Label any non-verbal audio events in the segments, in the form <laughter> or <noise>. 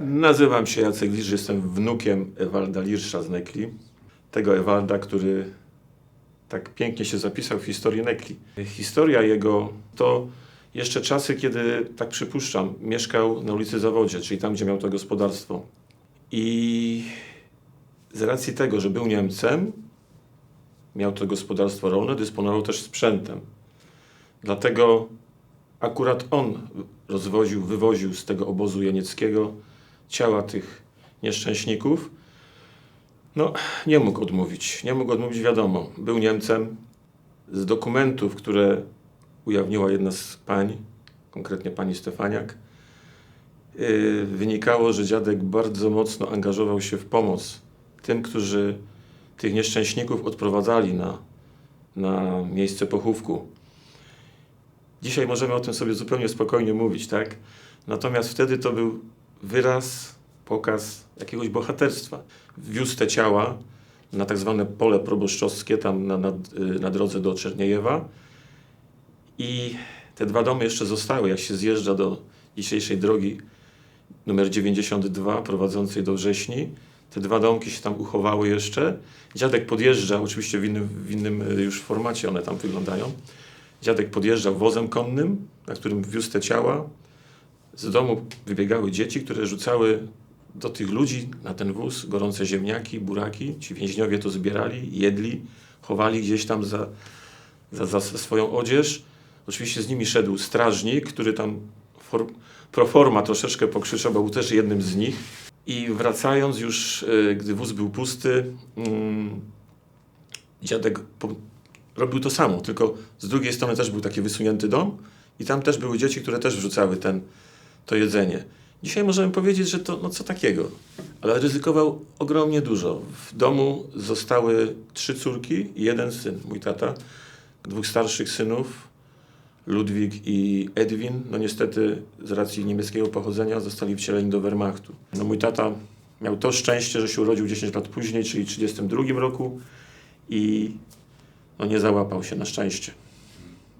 Nazywam się Jacek Lisz, jestem wnukiem Ewalda Lirsza z Nekli. Tego Ewalda, który tak pięknie się zapisał w historii Nekli. Historia jego to jeszcze czasy, kiedy, tak przypuszczam, mieszkał na ulicy Zawodzie, czyli tam, gdzie miał to gospodarstwo. I z racji tego, że był Niemcem, miał to gospodarstwo rolne, dysponował też sprzętem. Dlatego akurat on rozwoził, wywoził z tego obozu janieckiego ciała tych nieszczęśników. No, nie mógł odmówić. Nie mógł odmówić, wiadomo. Był Niemcem. Z dokumentów, które ujawniła jedna z pań, konkretnie pani Stefaniak, yy, wynikało, że dziadek bardzo mocno angażował się w pomoc tym, którzy tych nieszczęśników odprowadzali na, na miejsce pochówku. Dzisiaj możemy o tym sobie zupełnie spokojnie mówić, tak? Natomiast wtedy to był wyraz, pokaz jakiegoś bohaterstwa. Wiózł te ciała na tak zwane pole proboszczowskie, tam na, na, na drodze do Czerniejewa. I te dwa domy jeszcze zostały, jak się zjeżdża do dzisiejszej drogi numer 92 prowadzącej do Wrześni. Te dwa domki się tam uchowały jeszcze. Dziadek podjeżdża, oczywiście w innym, w innym y, już formacie one tam wyglądają. Dziadek podjeżdżał wozem konnym, na którym wiózł te ciała. Z domu wybiegały dzieci, które rzucały do tych ludzi na ten wóz gorące ziemniaki, buraki. Ci więźniowie to zbierali, jedli, chowali gdzieś tam za, za, za swoją odzież. Oczywiście z nimi szedł strażnik, który tam for, pro forma troszeczkę pokrzyczał, bo był też jednym z nich. I wracając już, y, gdy wóz był pusty, mm, dziadek robił to samo, tylko z drugiej strony też był taki wysunięty dom i tam też były dzieci, które też wrzucały ten, to jedzenie. Dzisiaj możemy powiedzieć, że to no co takiego, ale ryzykował ogromnie dużo. W domu zostały trzy córki i jeden syn, mój tata, dwóch starszych synów, Ludwik i Edwin, no niestety z racji niemieckiego pochodzenia zostali wcieleni do Wehrmachtu. No mój tata miał to szczęście, że się urodził 10 lat później, czyli w 1932 roku i no nie załapał się na szczęście.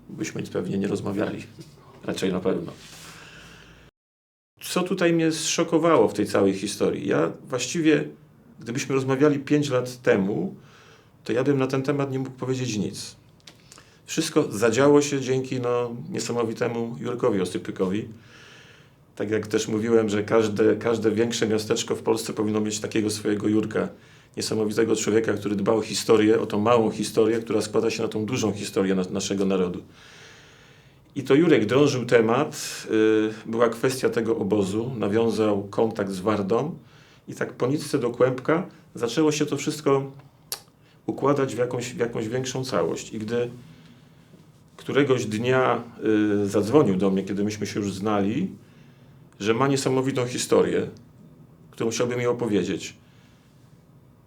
Byśmy pewnie nie rozmawiali. Raczej na pewno. Co tutaj mnie zszokowało w tej całej historii? Ja właściwie, gdybyśmy rozmawiali 5 lat temu, to ja bym na ten temat nie mógł powiedzieć nic. Wszystko zadziało się dzięki no, niesamowitemu Jurkowi Osypykowi. Tak jak też mówiłem, że każde, każde większe miasteczko w Polsce powinno mieć takiego swojego Jurka. Niesamowitego człowieka, który dba o historię, o tą małą historię, która składa się na tą dużą historię na, naszego narodu. I to Jurek drążył temat, y, była kwestia tego obozu, nawiązał kontakt z Wardą i tak po nitce do kłębka zaczęło się to wszystko układać w jakąś, w jakąś większą całość. I gdy któregoś dnia y, zadzwonił do mnie, kiedy myśmy się już znali, że ma niesamowitą historię, którą chciałbym jej opowiedzieć.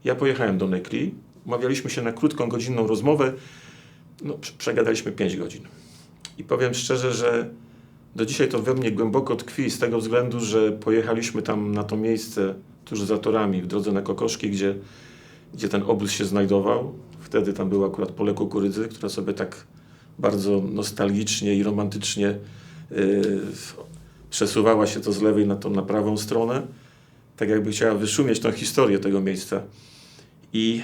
Ja pojechałem do Nekli, umawialiśmy się na krótką, godzinną rozmowę, no, przegadaliśmy 5 godzin. I powiem szczerze, że do dzisiaj to we mnie głęboko tkwi z tego względu, że pojechaliśmy tam na to miejsce tuż za torami w drodze na Kokoszki, gdzie, gdzie ten obóz się znajdował. Wtedy tam było akurat pole kukurydzy, która sobie tak bardzo nostalgicznie i romantycznie yy, przesuwała się to z lewej na tą na prawą stronę. Tak jakby chciała wyszumieć tą historię tego miejsca. I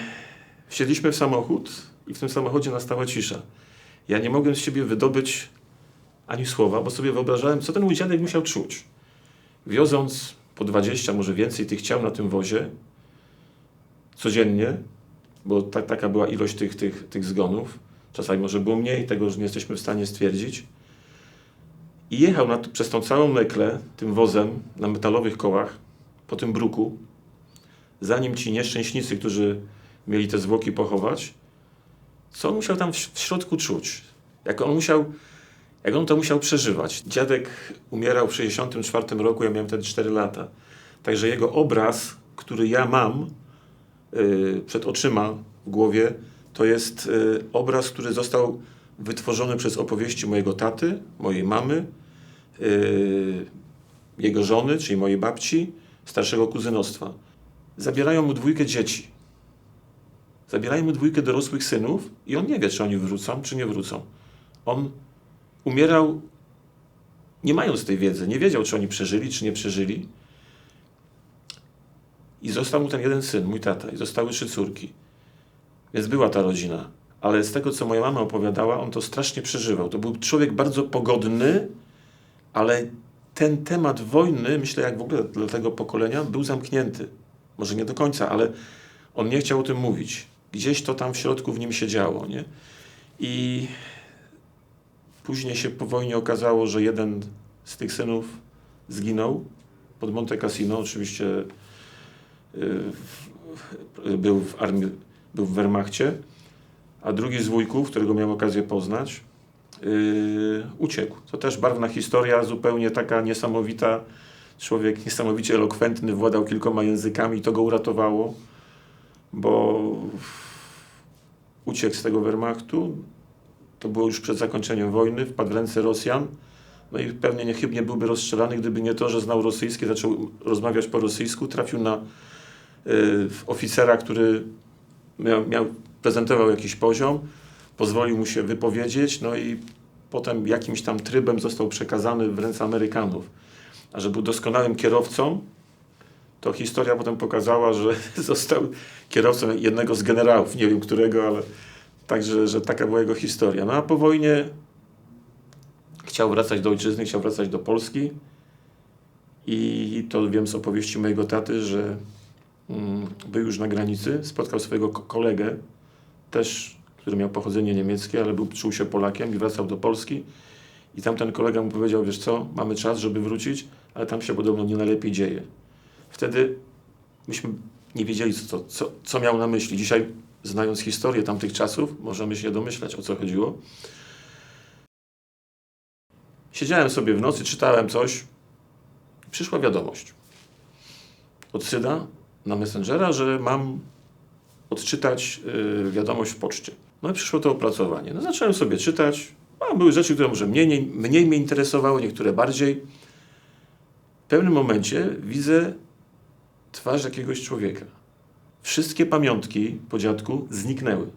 wsiedliśmy w samochód i w tym samochodzie nastała cisza. Ja nie mogłem z siebie wydobyć ani słowa, bo sobie wyobrażałem, co ten mój musiał czuć. Wioząc po 20, może więcej tych ciał na tym wozie codziennie, bo ta, taka była ilość tych, tych, tych zgonów. Czasami może było mniej, tego już nie jesteśmy w stanie stwierdzić. I jechał na, przez tą całą meklę tym wozem na metalowych kołach po tym bruku, zanim ci nieszczęśnicy, którzy mieli te zwłoki pochować, co on musiał tam w środku czuć? Jak on musiał, jak on to musiał przeżywać? Dziadek umierał w 64 roku, ja miałem wtedy 4 lata. Także jego obraz, który ja mam yy, przed oczyma w głowie, to jest yy, obraz, który został wytworzony przez opowieści mojego taty, mojej mamy, yy, jego żony, czyli mojej babci, starszego kuzynostwa. Zabierają mu dwójkę dzieci Zabierają mu dwójkę dorosłych synów i on nie wie, czy oni wrócą, czy nie wrócą. On umierał nie mając tej wiedzy, nie wiedział, czy oni przeżyli, czy nie przeżyli. I został mu ten jeden syn, mój tata, i zostały trzy córki. Więc była ta rodzina. Ale z tego, co moja mama opowiadała, on to strasznie przeżywał. To był człowiek bardzo pogodny, ale ten temat wojny, myślę, jak w ogóle dla tego pokolenia, był zamknięty. Może nie do końca, ale on nie chciał o tym mówić. Gdzieś to tam w środku w nim się działo, nie? I później się po wojnie okazało, że jeden z tych synów zginął pod Monte Cassino. Oczywiście yy, był w armii, był w Wehrmachcie, a drugi z wujków, którego miałem okazję poznać, yy, uciekł. To też barwna historia, zupełnie taka niesamowita. Człowiek niesamowicie elokwentny, władał kilkoma językami, to go uratowało, bo uciekł z tego Wehrmachtu. To było już przed zakończeniem wojny, wpadł w ręce Rosjan. No i pewnie niechybnie byłby rozstrzelany, gdyby nie to, że znał rosyjskie, zaczął rozmawiać po rosyjsku, trafił na y, oficera, który miał, miał, prezentował jakiś poziom, pozwolił mu się wypowiedzieć, no i potem jakimś tam trybem został przekazany w ręce Amerykanów. A że był doskonałym kierowcą, to historia potem pokazała, że <laughs> został kierowcą jednego z generałów, nie wiem którego, ale także, że taka była jego historia. No a po wojnie chciał wracać do ojczyzny, chciał wracać do Polski i to wiem z opowieści mojego taty, że mm, był już na granicy, spotkał swojego kolegę, też, który miał pochodzenie niemieckie, ale był, czuł się Polakiem i wracał do Polski i tamten kolega mu powiedział, wiesz co, mamy czas, żeby wrócić, ale tam się podobno nie najlepiej dzieje. Wtedy myśmy nie wiedzieli, co, co, co miał na myśli. Dzisiaj, znając historię tamtych czasów, możemy się domyślać, o co chodziło. Siedziałem sobie w nocy, czytałem coś. Przyszła wiadomość od Syda na Messengera, że mam odczytać yy, wiadomość w poczcie. No i przyszło to opracowanie. No zacząłem sobie czytać. A były rzeczy, które może mniej, mniej mnie interesowały, niektóre bardziej. W pewnym momencie widzę twarz jakiegoś człowieka. Wszystkie pamiątki po dziadku zniknęły.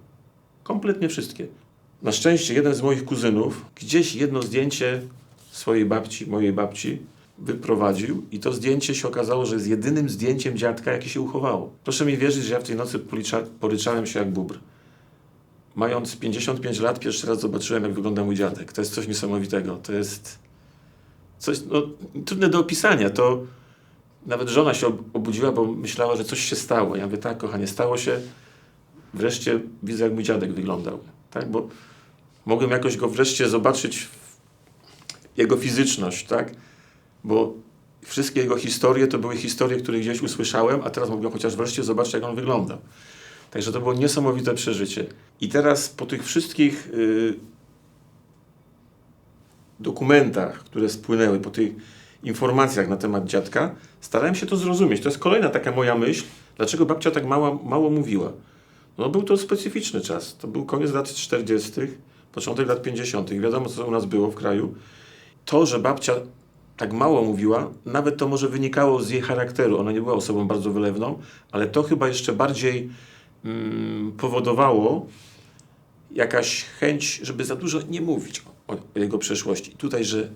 Kompletnie wszystkie. Na szczęście jeden z moich kuzynów gdzieś jedno zdjęcie swojej babci, mojej babci, wyprowadził i to zdjęcie się okazało, że jest jedynym zdjęciem dziadka, jakie się uchowało. Proszę mi wierzyć, że ja w tej nocy poryczałem się jak bubr. Mając 55 lat, pierwszy raz zobaczyłem, jak wygląda mój dziadek. To jest coś niesamowitego. To jest coś no, trudne do opisania. To nawet żona się obudziła, bo myślała, że coś się stało. Ja mówię, tak, kochanie, stało się. Wreszcie widzę, jak mój dziadek wyglądał. Tak, bo mogłem jakoś go wreszcie zobaczyć, jego fizyczność, tak? Bo wszystkie jego historie to były historie, które gdzieś usłyszałem, a teraz mogłem chociaż wreszcie zobaczyć, jak on wygląda. Także to było niesamowite przeżycie. I teraz po tych wszystkich y, dokumentach, które spłynęły, po tych informacjach na temat dziadka, starałem się to zrozumieć. To jest kolejna taka moja myśl, dlaczego babcia tak mało, mało mówiła. No był to specyficzny czas. To był koniec lat 40., początek lat 50. Wiadomo, co u nas było w kraju. To, że babcia tak mało mówiła, nawet to może wynikało z jej charakteru. Ona nie była osobą bardzo wylewną, ale to chyba jeszcze bardziej mm, powodowało jakaś chęć, żeby za dużo nie mówić o, o jego przeszłości. Tutaj, że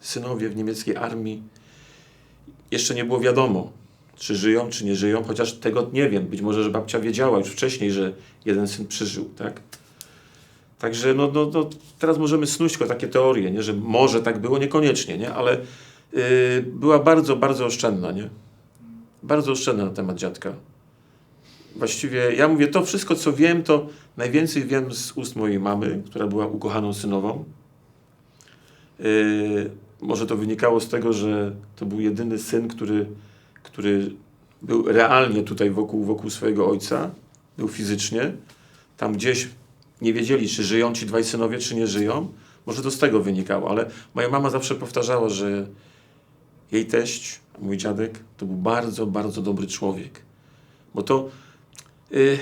synowie w niemieckiej armii jeszcze nie było wiadomo, czy żyją, czy nie żyją, chociaż tego nie wiem. Być może, że babcia wiedziała już wcześniej, że jeden syn przeżył, tak? Także no, no, no, teraz możemy snuć tylko takie teorie, nie? że może tak było, niekoniecznie, nie? ale yy, była bardzo, bardzo oszczędna, nie? Bardzo oszczędna na temat dziadka. Właściwie ja mówię, to wszystko, co wiem, to najwięcej wiem z ust mojej mamy, która była ukochaną synową. Yy, może to wynikało z tego, że to był jedyny syn, który, który był realnie tutaj wokół, wokół swojego ojca, był fizycznie. Tam gdzieś nie wiedzieli, czy żyją ci dwaj synowie, czy nie żyją. Może to z tego wynikało, ale moja mama zawsze powtarzała, że jej teść, mój dziadek, to był bardzo, bardzo dobry człowiek. Bo to yy,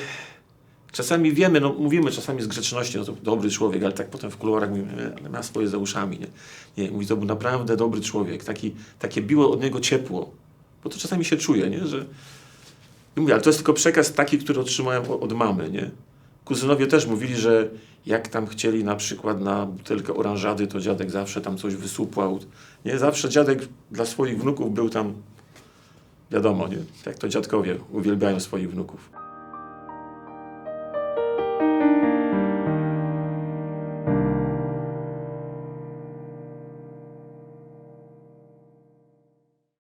czasami wiemy, no mówimy czasami z grzeczności, no to dobry człowiek, ale tak potem w kuluarach mówimy, ale ma swoje za uszami. Nie? nie, mówi, to był naprawdę dobry człowiek. Taki, takie biło od niego ciepło. Bo to czasami się czuje, nie? że... Mówię, ale to jest tylko przekaz taki, który otrzymałem od mamy, nie? Kuzynowie też mówili, że jak tam chcieli na przykład na butelkę oranżady, to dziadek zawsze tam coś wysupłał. Nie, zawsze dziadek dla swoich wnuków był tam wiadomo, nie? jak to dziadkowie uwielbiają swoich wnuków.